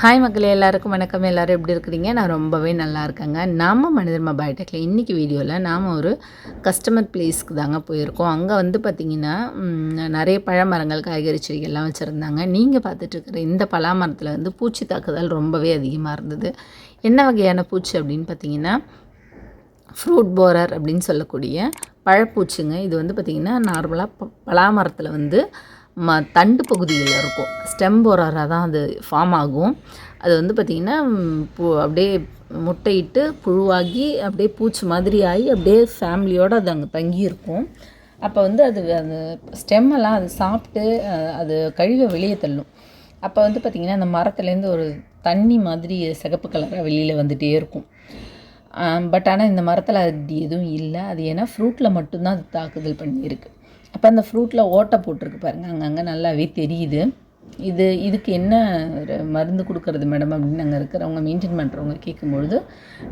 Hi மக்களே எல்லாருக்கும் வணக்கம். எல்லோரும் எப்படி இருக்கிறீங்க? நான் ரொம்பவே நல்லா இருக்கேங்க. நம்ம மனிதர்மா பயோடெக்கில் இன்றைக்கி வீடியோவில் நாம் ஒரு கஸ்டமர் பிளேஸ்க்கு தாங்க போயிருக்கோம். அங்கே வந்து பார்த்திங்கன்னா நிறைய பழமரங்கள் காய்கறி செடிகள்லாம் வச்சுருந்தாங்க. நீங்கள் பார்த்துட்ருக்குற இந்த பலாமரத்தில் வந்து பூச்சி தாக்குதல் ரொம்பவே அதிகமாக இருந்தது. என்ன வகையான பூச்சி அப்படின்னு பார்த்தீங்கன்னா ஃப்ரூட் போரர் அப்படின்னு சொல்லக்கூடிய பழப்பூச்சிங்க. இது வந்து பார்த்திங்கன்னா நார்மலாக ப பலாமரத்தில் வந்து ம தண்டு பகுதியில் இருக்கும். ஸ்டெம் போராராக தான் அது ஃபார்ம் ஆகும். அது வந்து பார்த்திங்கன்னா பூ அப்படியே முட்டையிட்டு புழுவாகி அப்படியே பூச்சி மாதிரி ஆகி அப்படியே ஃபேமிலியோடு அது அங்கே தங்கியிருக்கும். அப்போ வந்து அது அந்த ஸ்டெம்மெல்லாம் அது சாப்பிட்டு அது கழிவை வெளியே தள்ளும். அப்போ வந்து பார்த்திங்கன்னா அந்த மரத்துலேருந்து ஒரு தண்ணி மாதிரி சிகப்பு கலராக வெளியில் வந்துகிட்டே இருக்கும். பட் ஆனால் இந்த மரத்தில் அது எதுவும் இல்லை. அது ஏன்னா ஃப்ரூட்டில் மட்டும்தான் அது தாக்குதல் பண்ணியிருக்கு. அப்போ அந்த ஃப்ரூட்டில் ஓட்டை போட்டிருக்கு பாருங்கள் அங்கங்கே நல்லாவே தெரியுது. இது இதுக்கு என்ன மருந்து கொடுக்குறது மேடம் அப்படின்னு அங்கே இருக்கிறவங்க மெயின்டைன் பண்ணுறவங்க கேட்கும்பொழுது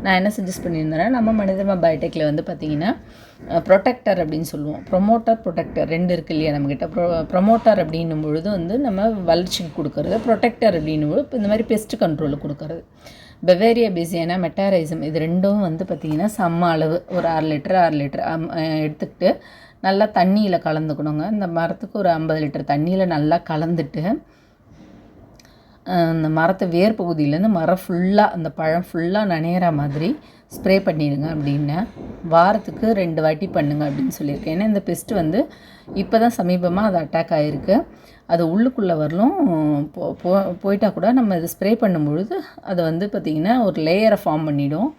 நான் என்ன சஜஸ்ட் பண்ணியிருந்தேன்னா நம்ம மனிதர்மா பயோடெக்கில் வந்து பார்த்திங்கன்னா ப்ரொடெக்டர் அப்படின்னு சொல்லுவோம். ப்ரொமோட்டர் ப்ரொடெக்டர் ரெண்டு இருக்கு இல்லையா நம்மக்கிட்ட ப்ரொ ப்ரொமோட்டர் அப்படின்னும் பொழுது வந்து நம்ம வளர்ச்சிக்கு கொடுக்கறது ப்ரொடெக்டர் அப்படின்னும் பொழுது இப்போ இந்த மாதிரி பெஸ்ட் கண்ட்ரோலுக்கு கொடுக்குறது. பெவேரியா பிசியானா மெட்டாரைசம் இது ரெண்டும் வந்து பார்த்திங்கன்னா சம்ம அளவு. ஒரு ஆறு லிட்டர் ஆறு லிட்டர் எடுத்துக்கிட்டு நல்லா தண்ணியில் கலந்துக்கணுங்க. இந்த மரத்துக்கு ஒரு ஐம்பது லிட்டர் தண்ணியில் நல்லா கலந்துட்டு அந்த மரத்தை வேர் பகுதியிலேருந்து மரம் ஃபுல்லாக அந்த பழம் ஃபுல்லாக நனையிற மாதிரி ஸ்ப்ரே பண்ணிடுங்க அப்படின்னு. வாரத்துக்கு ரெண்டு வாட்டி பண்ணுங்க அப்படின்னு சொல்லியிருக்கேன். ஏன்னா இந்த பெஸ்ட்டு வந்து இப்போ தான் சமீபமாக அது அட்டாக் ஆகிருக்கு அது உள்ளுக்குள்ளே வரலும் போ போ போயிட்டால் கூட நம்ம இது ஸ்ப்ரே பண்ணும்பொழுது அதை வந்து பார்த்திங்கன்னா ஒரு லேயரை ஃபார்ம் பண்ணிவிடும்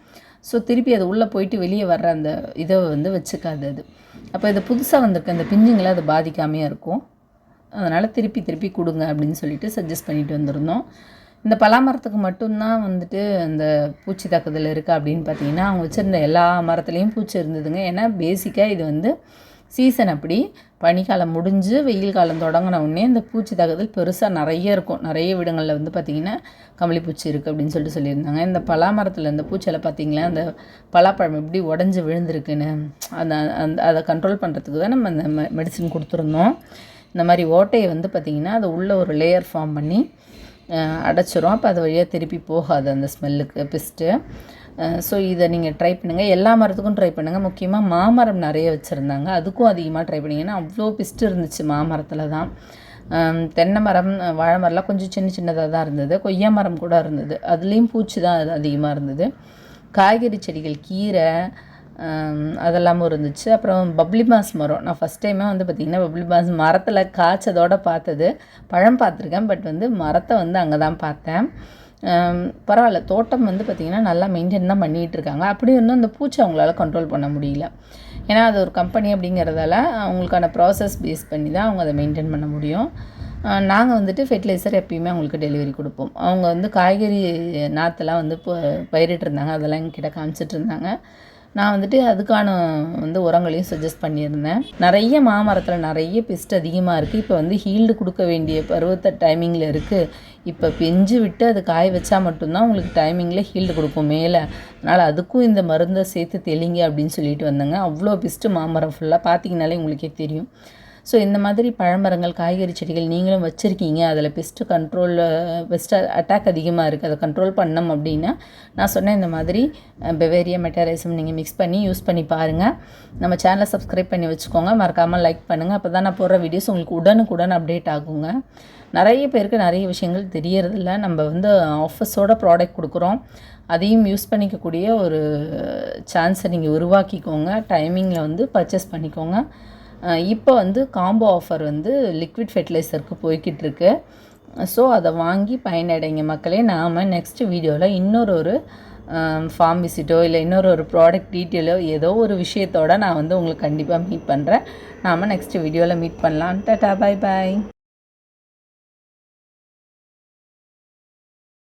ஸோ திருப்பி அது உள்ளே போயிட்டு வெளியே வர்ற அந்த இதை வந்து வச்சுக்காது அது. அப்போ இது புதுசாக வந்திருக்க இந்த பிஞ்சுங்களை அது பாதிக்காமையாக இருக்கும். அதனால் திருப்பி திருப்பி கொடுங்க அப்படின்னு சொல்லிட்டு சஜஸ்ட் பண்ணிட்டு வந்திருந்தோம். இந்த பலாமரத்துக்கு மட்டும்தான் வந்துட்டு அந்த பூச்சி தாக்குதல் இருக்குது அப்படின்னு பார்த்தீங்கன்னா அவங்க வச்சுருந்த எல்லா மரத்துலேயும் பூச்சி இருந்ததுங்க. ஏன்னா பேசிக்காக இது வந்து சீசன் அப்படி. பனிக்காலம் முடிஞ்சு வெயில் காலம் தொடங்கின உடனே இந்த பூச்சி தாக்குதல் பெருசாக நிறைய இருக்கும். நிறைய விடங்களில் வந்து பார்த்திங்கன்னா கம்பளி பூச்சி இருக்குது அப்படின்னு சொல்லிட்டு சொல்லியிருந்தாங்க. இந்த பலாமரத்தில் இந்த பூச்சியில் பார்த்திங்களா அந்த பலாப்பழம் எப்படி உடஞ்சி விழுந்திருக்குன்னு அந்த அந்த அதை கண்ட்ரோல் பண்ணுறதுக்கு தான் நம்ம அந்த மெடிசின் கொடுத்துருந்தோம். இந்த மாதிரி ஓட்டையை வந்து பார்த்திங்கன்னா அதை உள்ளே ஒரு லேயர் ஃபார்ம் பண்ணி அடைச்சிரும். அப்போ அது வழியாக திருப்பி போகாது அந்த ஸ்மெல்லுக்கு பிஸ்ட்டு ஸோ இதை நீங்கள் ட்ரை பண்ணுங்கள் எல்லா மரத்துக்கும் ட்ரை பண்ணுங்கள் முக்கியமாக மாமரம் நிறைய வச்சுருந்தாங்க. அதுக்கும் அதிகமாக ட்ரை பண்ணிங்கன்னா அவ்வளோ பிஸ்ட்டு இருந்துச்சு மாமரத்தில் தான். தென்னை மரம் வாழை மரம்லாம் கொஞ்சம் சின்ன சின்னதாக தான் இருந்தது. கொய்யா மரம் கூட இருந்தது. அதுலேயும் பூச்சி தான் அதிகமாக இருந்தது. காய்கறி செடிகள் கீரை அதெல்லாமும் இருந்துச்சு. அப்புறம் பப்ளி மாஸ் மரம். நான் ஃபஸ்ட் டைமே வந்து பார்த்திங்கன்னா பப்ளி மாஸ் மரத்தில் காய்ச்சதோடு பார்த்தது. பழம் பார்த்துருக்கேன். பட் வந்து மரத்தை வந்து அங்கே தான் பார்த்தேன். பரவாயில்ல தோட்டம் வந்து பார்த்திங்கன்னா நல்லா மெயின்டைன் தான் பண்ணிகிட்டு இருக்காங்க. அப்படி இருந்தும் அந்த பூச்சி அவங்களால கண்ட்ரோல் பண்ண முடியல. ஏன்னா அது ஒரு கம்பெனி அப்படிங்கிறதால அவங்களுக்கான ப்ராசஸ் பேஸ் பண்ணி தான் அவங்க அதை மெயின்டைன் பண்ண முடியும். நாங்கள் வந்துட்டு ஃபெர்டிலைசர் எப்பயுமே அவங்களுக்கு டெலிவரி கொடுப்போம். அவங்க வந்து காய்கறி நாற்றுலாம் வந்து இப்போ பயிரிட்டிருந்தாங்க அதெல்லாம் எங்ககிட்ட காமிச்சிட்டு இருந்தாங்க. நான் வந்துட்டு அதுக்கான வந்து உரங்களையும் சஜஸ்ட் பண்ணியிருந்தேன். நிறைய மாமரத்தில் நிறைய பெஸ்ட் அதிகமாக இருக்குது இப்போ வந்து ஹீல்டு கொடுக்க வேண்டிய பருவத்தை டைமிங்கில் இருக்குது இப்போ பெஞ்சு விட்டு அது காய வச்சா மட்டும்தான் உங்களுக்கு டைமிங்கில் ஹீல்டு கொடுக்கும் மேலே. அதனால் அதுக்கும் இந்த மருந்தை சேர்த்து தெளிங்க அப்படின்னு சொல்லிட்டு வந்தேங்க. அவ்வளோ பெஸ்ட்டு மாமரம் ஃபுல்லாக பார்த்தீங்கனாலே உங்களுக்கே தெரியும். ஸோ இந்த மாதிரி பழமரங்கள் காய்கறி செடிகள் நீங்களும் வச்சுருக்கீங்க. அதில் பெஸ்ட்டு கண்ட்ரோலில் பெஸ்ட்டு அட்டாக் அதிகமாக இருக்குது அதை கண்ட்ரோல் பண்ணோம் அப்படின்னா நான் சொன்னேன் இந்த மாதிரி பெவேரியா மெட்டாரைசம் நீங்கள் மிக்ஸ் பண்ணி யூஸ் பண்ணி பாருங்கள் நம்ம சேனலை சப்ஸ்கிரைப் பண்ணி வச்சுக்கோங்க. மறக்காமல் லைக் பண்ணுங்கள் அப்போ தான் நான் போடுற வீடியோஸ் உங்களுக்கு உடனுக்குடன் அப்டேட் ஆகுங்க. நிறைய பேருக்கு நிறைய விஷயங்கள் தெரியறதில்ல. நம்ம வந்து ஆஃபீஸோட ப்ராடக்ட் கொடுக்குறோம். அதையும் யூஸ் பண்ணிக்கக்கூடிய ஒரு சான்ஸை நீங்கள் உருவாக்கிக்கோங்க. டைமிங்கில் வந்து பர்ச்சேஸ் பண்ணிக்கோங்க. இப்போ வந்து காம்போ ஆஃபர் வந்து லிக்விட் ஃபெர்டிலைசருக்கு போய்கிட்டு இருக்கு ஸோ அதை வாங்கி பயனடைங்க மக்களே. நாம் நெக்ஸ்ட் வீடியோவில் இன்னொரு ஒரு ஃபார்ம் விசிட்டோ இல்லை இன்னொரு ஒரு ப்ராடக்ட் டீட்டெயிலோ ஏதோ ஒரு விஷயத்தோடு நான் வந்து உங்களுக்கு கண்டிப்பாக மீட் பண்ணுறேன் நாம் நெக்ஸ்ட் வீடியோவில் மீட் பண்ணலாம். டாட்டா பாய் பாய்